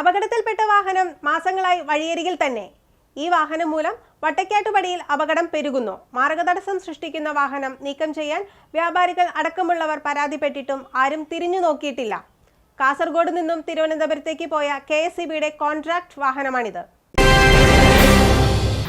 അപകടത്തിൽപ്പെട്ട വാഹനം മാസങ്ങളായി വഴിയരികിൽ തന്നെ. ഈ വാഹനം മൂലം വട്ടക്കാട്ടുപടിയിൽ അപകടം പെരുകുന്നു. മാർഗതടസ്സം സൃഷ്ടിക്കുന്ന വാഹനം നീക്കം ചെയ്യാൻ വ്യാപാരികൾ അടക്കമുള്ളവർ പരാതിപ്പെട്ടിട്ടും ആരും തിരിഞ്ഞു നോക്കിയിട്ടില്ല. കാസർഗോഡ് നിന്നും തിരുവനന്തപുരത്തേക്ക് പോയ കെ എസ് കോൺട്രാക്ട് വാഹനമാണിത്.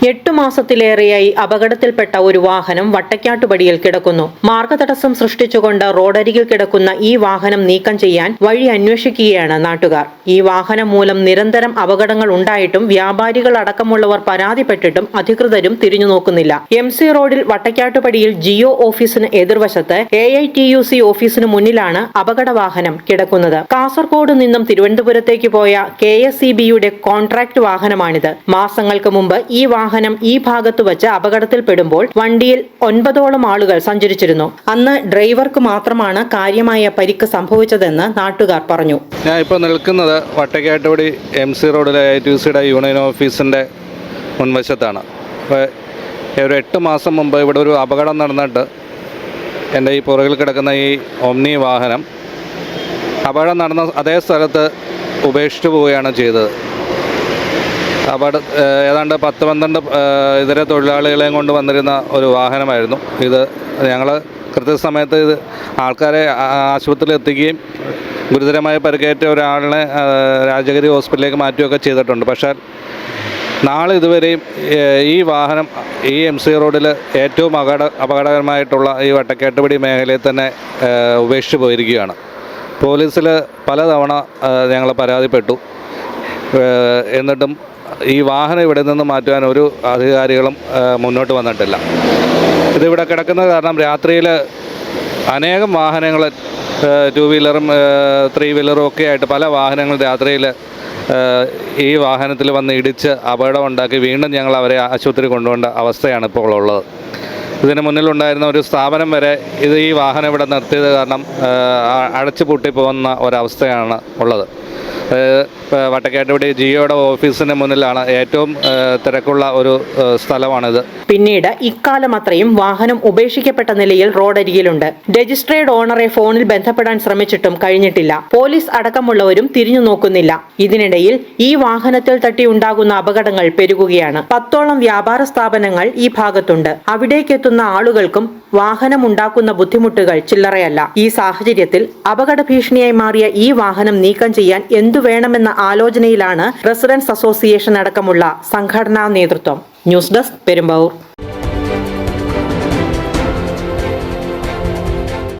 എട്ടു മാസത്തിലേറെയായി അപകടത്തിൽപ്പെട്ട ഒരു വാഹനം വട്ടക്കാട്ടുപടിയിൽ കിടക്കുന്നു. മാർഗതടസ്സം സൃഷ്ടിച്ചുകൊണ്ട് റോഡരികിൽ കിടക്കുന്ന ഈ വാഹനം നീക്കം ചെയ്യാൻ വഴി അന്വേഷിക്കുകയാണ് നാട്ടുകാർ. ഈ വാഹനം മൂലം നിരന്തരം അപകടങ്ങൾ ഉണ്ടായിട്ടും വ്യാപാരികൾ അടക്കമുള്ളവർ പരാതിപ്പെട്ടിട്ടും അധികൃതരും തിരിഞ്ഞു നോക്കുന്നില്ല. എം സി റോഡിൽ വട്ടക്കാട്ടുപടിയിൽ ജിയോ ഓഫീസിന് എതിർവശത്ത് A I T U C ഓഫീസിന് മുന്നിലാണ് അപകട വാഹനം കിടക്കുന്നത്. കാസർകോട് നിന്നും തിരുവനന്തപുരത്തേക്ക് പോയ കെ എസ് ഇ ബിയുടെ കോൺട്രാക്ട് വാഹനമാണിത്. മാസങ്ങൾക്ക് മുമ്പ് ഈ വാഹനം ഈ ഭാഗത്ത് വച്ച് അപകടത്തിൽപ്പെടുമ്പോൾ വണ്ടിയിൽ ഒൻപതോളം ആളുകൾ സഞ്ചരിച്ചിരുന്നു. അന്ന് ഡ്രൈവർക്ക് മാത്രമാണ് കാര്യമായ പരിക്ക് സംഭവിച്ചതെന്ന് നാട്ടുകാർ പറഞ്ഞു. ഞാൻ ഇപ്പോൾ നിൽക്കുന്നത് വട്ടക്കാട്ടുപടി എം സി റോഡിലെ ഐ ടി സിയുടെ യൂണിയൻ ഓഫീസിന്റെ മുൻവശത്താണ്. അപ്പോൾ ഒരു എട്ട് മാസം മുമ്പ് ഇവിടെ ഒരു അപകടം നടന്നിട്ട് എന്റെ ഈ പുറകിൽ കിടക്കുന്ന ഈ ഒമ്നി വാഹനം അപകടം നടന്ന അതേ സ്ഥലത്ത് ഉപേക്ഷിച്ചു പോവുകയാണ് ചെയ്തത്. ഏഹ് ഏതാണ്ട് പത്ത് പന്ത്രണ്ട് ഇതര തൊഴിലാളികളെയും കൊണ്ട് വന്നിരുന്ന ഒരു വാഹനമായിരുന്നു. ഇത് ഞങ്ങൾ കൃത്യസമയത്ത് ഇത് ആൾക്കാരെ ആശുപത്രിയിൽ എത്തിക്കുകയും ഗുരുതരമായി പരിക്കേറ്റ ഒരാളിനെ രാജഗിരി ഹോസ്പിറ്റലിലേക്ക് മാറ്റുകയൊക്കെ ചെയ്തിട്ടുണ്ട്. പക്ഷേ നാളെ ഇതുവരെയും ഈ വാഹനം ഈ എം സി റോഡിൽ ഏറ്റവും അപകട അപകടകരമായിട്ടുള്ള ഈ വട്ടക്കേട്ടുപടി മേഖലയിൽ തന്നെ ഉപേക്ഷിച്ച് പോയിരിക്കുകയാണ്. പോലീസിൽ പലതവണ ഞങ്ങൾ പരാതിപ്പെട്ടു. എന്നിട്ടും ഈ വാഹനം ഇവിടെ നിന്ന് മാറ്റുവാൻ ഒരു അധികാരികളും മുന്നോട്ട് വന്നിട്ടില്ല. ഇതിവിടെ കിടക്കുന്നത് കാരണം രാത്രിയിൽ അനേകം വാഹനങ്ങൾ ടു വീലറും ത്രീ വീലറും ഒക്കെ ആയിട്ട് പല വാഹനങ്ങൾ രാത്രിയിൽ ഈ വാഹനത്തിൽ വന്ന് ഇടിച്ച് അപകടം ഉണ്ടാക്കി വീണ്ടും ഞങ്ങൾ അവരെ ആശുപത്രി കൊണ്ടുപോകേണ്ട അവസ്ഥയാണ് ഇപ്പോൾ ഉള്ളത്. ഇതിന് മുന്നിലുണ്ടായിരുന്ന ഒരു സ്ഥാപനം വരെ ഇത് ഈ വാഹനം ഇവിടെ നിർത്തിയത് കാരണം അടച്ചു പൂട്ടി പോകുന്ന ഒരവസ്ഥയാണ് ഉള്ളത്. വട്ടക്കാട്ടുപടി ജിയോയുടെ ഓഫീസിന് മുന്നിലാണ് ഏറ്റവും തിരക്കുള്ള ഒരു സ്ഥലമാണിത്. പിന്നീട് ഇക്കാലം അത്രയും വാഹനം ഉപേക്ഷിക്കപ്പെട്ട നിലയിൽ റോഡരികിലുണ്ട്. രജിസ്ട്രേഡ് ഓണറെ ഫോണിൽ ബന്ധപ്പെടാൻ ശ്രമിച്ചിട്ടും കഴിഞ്ഞിട്ടില്ല. പോലീസ് അടക്കമുള്ളവരും തിരിഞ്ഞു നോക്കുന്നില്ല. ഇതിനിടയിൽ ഈ വാഹനത്തിൽ തട്ടി ഉണ്ടാകുന്ന അപകടങ്ങൾ പെരുകുകയാണ്. പത്തോളം വ്യാപാര സ്ഥാപനങ്ങൾ ഈ ഭാഗത്തുണ്ട്. അവിടേക്കെത്തുന്ന ആളുകൾക്കും വാഹനം ഉണ്ടാക്കുന്ന ബുദ്ധിമുട്ടുകൾ ചില്ലറയല്ല. ഈ സാഹചര്യത്തിൽ അപകട ഭീഷണിയായി മാറിയ ഈ വാഹനം നീക്കം ചെയ്യാൻ എന്തു വേണമെന്ന ആലോചനയിലാണ് റെസിഡൻസ് അസോസിയേഷൻ അടക്കമുള്ള സംഘടനാ നേതൃത്വം. News desk Perumbavoor.